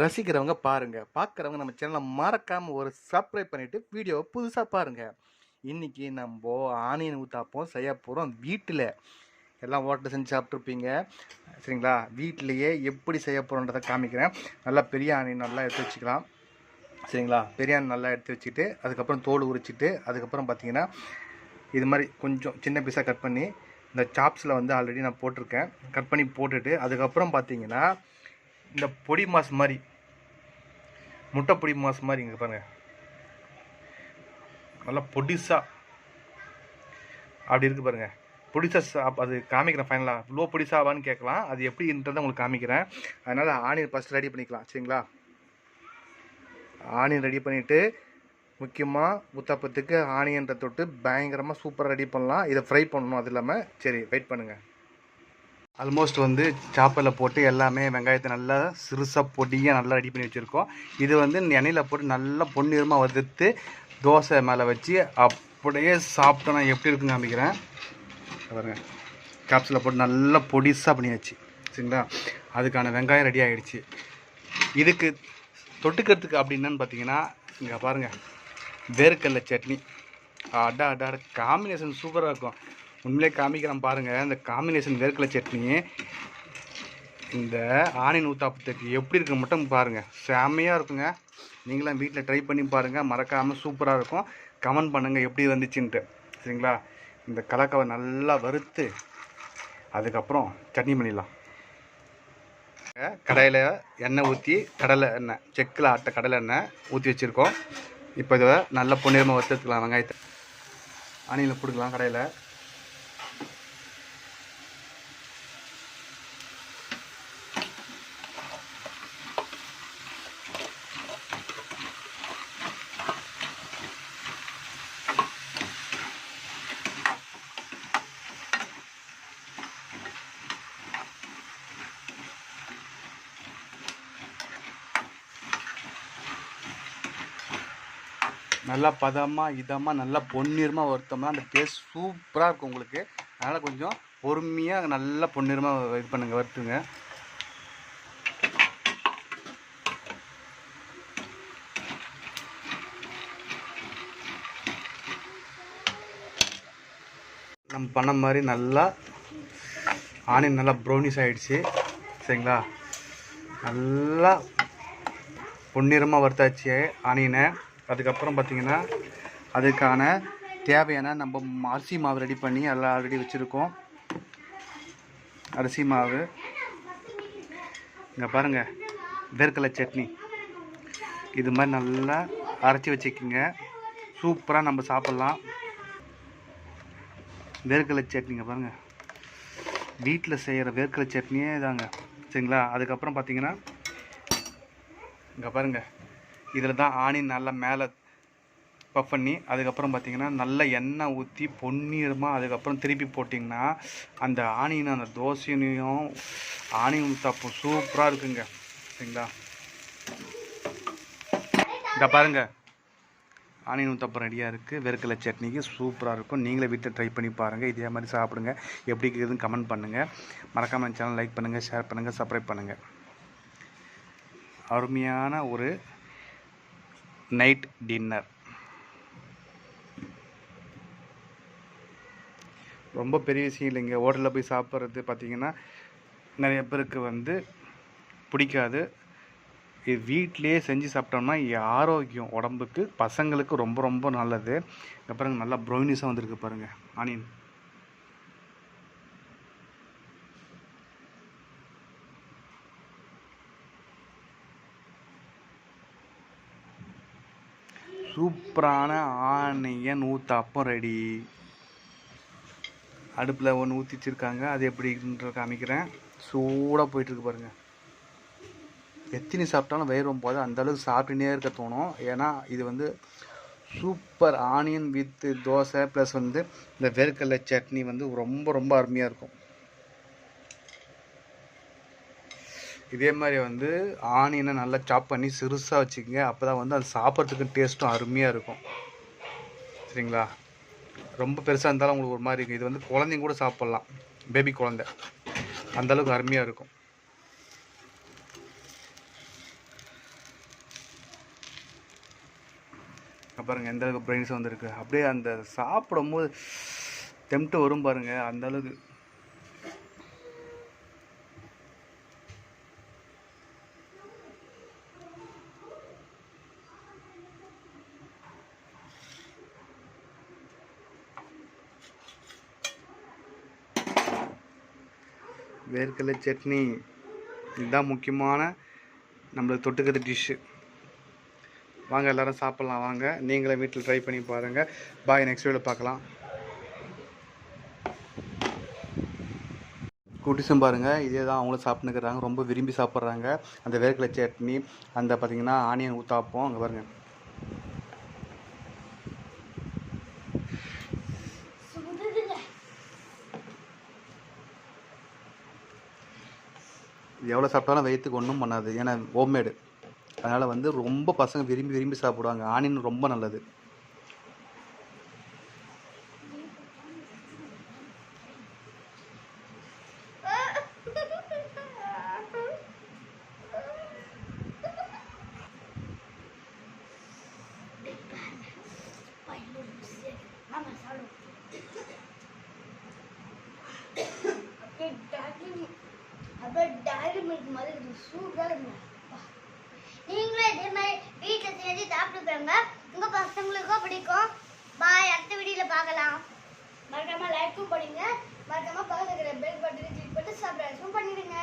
ரசிக்கிறவங்க பாருங்கள் பார்க்குறவங்க நம்ம சேனலை மறக்காமல் ஒரு சப்ஸ்கிரைப் பண்ணிவிட்டு வீடியோவை புதுசாக பாருங்கள் இன்றைக்கி நம்ம ஆனியன் ஊத்தாப்பம் செய்ய போகிறோம் வீட்டில். எல்லாம் ஹோட்டலில் செஞ்சு சாப்பிட்ருப்பீங்க சரிங்களா? வீட்டிலையே எப்படி செய்ய போகிறோன்றதை காமிக்கிறேன். நல்லா பெரிய ஆனியன் நல்லா எடுத்து வச்சுக்கலாம். சரிங்களா? பெரிய ஆனியன் நல்லா எடுத்து வச்சுட்டு அதுக்கப்புறம் தோல் உரிச்சிட்டு அதுக்கப்புறம் பார்த்தீங்கன்னா இது மாதிரி கொஞ்சம் சின்ன பீஸாக கட் பண்ணி இந்த சாப்ஸில் வந்து ஆல்ரெடி நான் போட்டிருக்கேன். கட் பண்ணி போட்டுட்டு அதுக்கப்புறம் பார்த்தீங்கன்னா இந்த பொடி மாஸ் மாதிரி முட்டை பொடி மாஸ் மாதிரி இங்கே பாருங்க. நல்லா பொடிசா அப்படி இருக்கு பாருங்க. பொடிசா அது காமிக்கிறேன் ஃபைனலாக லோ பொடிசாவான்னு கேட்கலாம். அது எப்படின்றத உங்களுக்கு காமிக்கிறேன். அதனால் ஆனியன் ஃபஸ்ட் ரெடி பண்ணிக்கலாம் சரிங்களா? ஆனியன் ரெடி பண்ணிவிட்டு முக்கியமாக உத்தாப்பத்துக்கு ஆனியன்ற தொட்டு பயங்கரமாக சூப்பராக ரெடி பண்ணலாம். இதை ஃப்ரை பண்ணணும் அது இல்லாமல் சரி வெயிட் பண்ணுங்கள் ஆல்மோஸ்ட் வந்து சாப்பரில் போட்டு எல்லாமே வெங்காயத்தை நல்லா சிறுசாக பொடியாக நல்லா ரெடி பண்ணி வச்சுருக்கோம். இது வந்து எண்ணெயில் போட்டு நல்லா பொன்னிறமாக வதத்து தோசை மேலே வச்சு அப்படியே சாப்பிட்டோன்னா எப்படி இருக்குன்னு காமிக்கிறேன். பாருங்க. கேப்ஸில் போட்டு நல்லா பொடிசாக பண்ணியாச்சு. சரிங்களா? அதுக்கான வெங்காயம் ரெடி ஆகிடுச்சு இதுக்கு தொட்டுக்கிறதுக்கு அப்படின்னு பார்த்தீங்கன்னா இங்கே பாருங்கள் வேர்க்கடலை சட்னி. அடா அடா காம்பினேஷன் சூப்பராக இருக்கும். உண்மையிலே காமிக்கிறேன் பாருங்கள் இந்த காம்பினேஷன் வேர்க்கலை சட்னி இந்த ஆனியன் ஊத்தாப்பத்துக்கு எப்படி இருக்கு மட்டும் பாருங்கள் செம்மையாக இருக்குங்க. நீங்களாம் வீட்டில் ட்ரை பண்ணி பாருங்கள் மறக்காமல் சூப்பராக இருக்கும். கமெண்ட் பண்ணுங்கள் எப்படி வந்துச்சுன்ட்டு சரிங்களா? இந்த கலக்கவை நல்லா வறுத்து அதுக்கப்புறம் சட்னி பண்ணிடலாம். கடையில் எண்ணெய் ஊற்றி கடலை எண்ணெய் செக்கில் ஆட்ட கடலை எண்ணெய் ஊற்றி வச்சுருக்கோம். இப்போ இதை நல்ல பொன்னிறமாக எடுத்துக்கலாம். வெங்காயத்தை. ஆனியில் போட்டுக்கலாம் கடையில். நல்லா பதமாக இதமாக நல்லா பொன்னிறமாக வறுத்தோம்னா அந்த டேஸ்ட் சூப்பராக இருக்கும் உங்களுக்கு. அதனால் கொஞ்சம் பொறுமையாக நல்லா பொன்னிறமாக இது பண்ணுங்கள் வறுத்துங்க நம்ம பண்ண மாதிரி நல்லா ஆனியன் நல்லா ப்ரௌனிஸ் ஆகிடுச்சு சரிங்களா? நல்லா பொன்னிறமாக வறுத்தாச்சு ஆனியனை. அதுக்கப்புறம் பார்த்திங்கன்னா அதுக்கான தேவையான நம்ம அரிசி மாவு ரெடி பண்ணி எல்லாம் ஆல்ரெடி வச்சுருக்கோம். அரிசி மாவு. இங்கே பாருங்கள் வேர்க்கடலை சட்னி. இது மாதிரி நல்லா அரைச்சி வச்சுக்கோங்க. சூப்பராக நம்ம சாப்பிட்லாம். வேர்க்கடலை சட்னிங்க பாருங்கள் வீட்டில் செய்கிற வேர்க்கடலை சட்னியே இதாங்க. சரிங்களா? அதுக்கப்புறம் பார்த்தீங்கன்னா இங்கே பாருங்கள் இதில் தான் ஆனியன் நல்லா மேலே பஃப் பண்ணி அதுக்கப்புறம் பார்த்தீங்கன்னா நல்ல எண்ணெய் ஊற்றி பொன்னிறமாக அதுக்கப்புறம் திருப்பி போட்டிங்கன்னா அந்த ஆனியன் அந்த தோசையினையும் ஆனியன் தப்பு சூப்பராக இருக்குங்க. சரிங்களா? இந்த பாருங்க. ஆனியன் ஊத்தாப்பம் ரெடியாக இருக்குது வெறுக்கலை சட்னிக்கு சூப்பராக இருக்கும். நீங்களே வீட்டில் ட்ரை பண்ணி பாருங்கள் இதே மாதிரி சாப்பிடுங்க. எப்படி இருக்குதுன்னு கமெண்ட் பண்ணுங்கள் மறக்காமல் சேனல் லைக் பண்ணுங்கள் ஷேர் பண்ணுங்கள் சப்ஸ்கிரைப் பண்ணுங்கள் அருமையான ஒரு நைட் டின்னர் ரொம்ப பெரிய விஷயம் இல்லைங்க. ஹோட்டலில் போய் சாப்பிட்றது பார்த்திங்கன்னா நிறைய பேருக்கு வந்து பிடிக்காது. இது வீட்டிலேயே செஞ்சு சாப்பிட்டோம்னா ஆரோக்கியம். உடம்புக்கு பசங்களுக்கு ரொம்ப ரொம்ப நல்லது. இங்க நல்லா ப்ரௌனிஸாக வந்திருக்கு பாருங்கள் ஆனியன் சூப்பரான ஆனியன் ஊத்தாப்பம் ரெடி அடுப்பில் ஒன்று ஊற்றி வச்சுருக்காங்க. அது எப்படின்ற காமிக்கிறேன். சூடாக போயிட்டுருக்கு பாருங்கள் எத்தனை சாப்பிட்டாலும் வயிறு போது அந்த அளவுக்கு சாப்பிட்டுனே இருக்க தோணும். ஏன்னா இது வந்து super onion with dosa plus வந்து இந்த வேர்க்கடலை சட்னி வந்து ரொம்ப ரொம்ப அருமையாக இருக்கும். இதே மாதிரி வந்து ஆனியனை நல்லா சாப் பண்ணி சிறுசாக வச்சுக்கோங்க. அப்போ தான் வந்து அது சாப்பிட்றதுக்கு டேஸ்ட்டும் அருமையாக இருக்கும். சரிங்களா? ரொம்ப பெருசாக இருந்தாலும் உங்களுக்கு ஒரு மாதிரி இருக்கும். இது வந்து குழந்தைங்க கூட சாப்பிட்லாம். பேபி குழந்த. அந்தளவுக்கு அருமையாக இருக்கும். பாருங்கள் எந்தளவுக்கு பிரெயின்ஸ் வந்திருக்கு அப்படியே அந்த சாப்பிடும்போது போது வரும் பாருங்கள் அந்தளவுக்கு வேர்க்கடலை சட்னி இதுதான் முக்கியமான நம்மளுக்கு தொட்டுக்கிற டிஷ்ஷு. வாங்க எல்லாரும் சாப்பிட்லாம். வாங்க நீங்களே வீட்டில் ட்ரை பண்ணி பாருங்கள் பாய் நெக்ஸ்ட் வீடியோவில் பார்க்கலாம். குட்டிஸும் பாருங்கள் இதே தான் அவங்களும் சாப்பிட்டுக்கிறாங்க ரொம்ப விரும்பி சாப்பிட்றாங்க. அந்த வேர்க்கடலை சட்னி அந்த பார்த்திங்கன்னா ஆனியன் ஊத்தாப்பம் அங்கே பாருங்கள் இது எவ்வளோ சாப்பிட்டாலும் வயிற்றுக்கு ஒன்றும் பண்ணாது. ஏன்னா ஹோம்மேடு அதனால் வந்து ரொம்ப பசங்க விரும்பி விரும்பி சாப்பிடுவாங்க. ஆனியன் ரொம்ப நல்லது. அப்புறம் டைரி மில்க் மாதிரி சூப்பராக இருக்கும் நீங்களும் இதே மாதிரி வீட்டில் செஞ்சு சாப்பிட்டுக்கோங்க உங்கள் பசங்களுக்கும் பிடிக்கும். பாய் அடுத்த வீடியோவில் பார்க்கலாம். மறக்காமல் லைக்கும் பண்ணுங்க மறக்காமல் பக்கத்துக்கிற பெல் பட்டனை கிளிக் பண்ணி சப்ஸ்கிரைபும் பண்ணிடுங்க.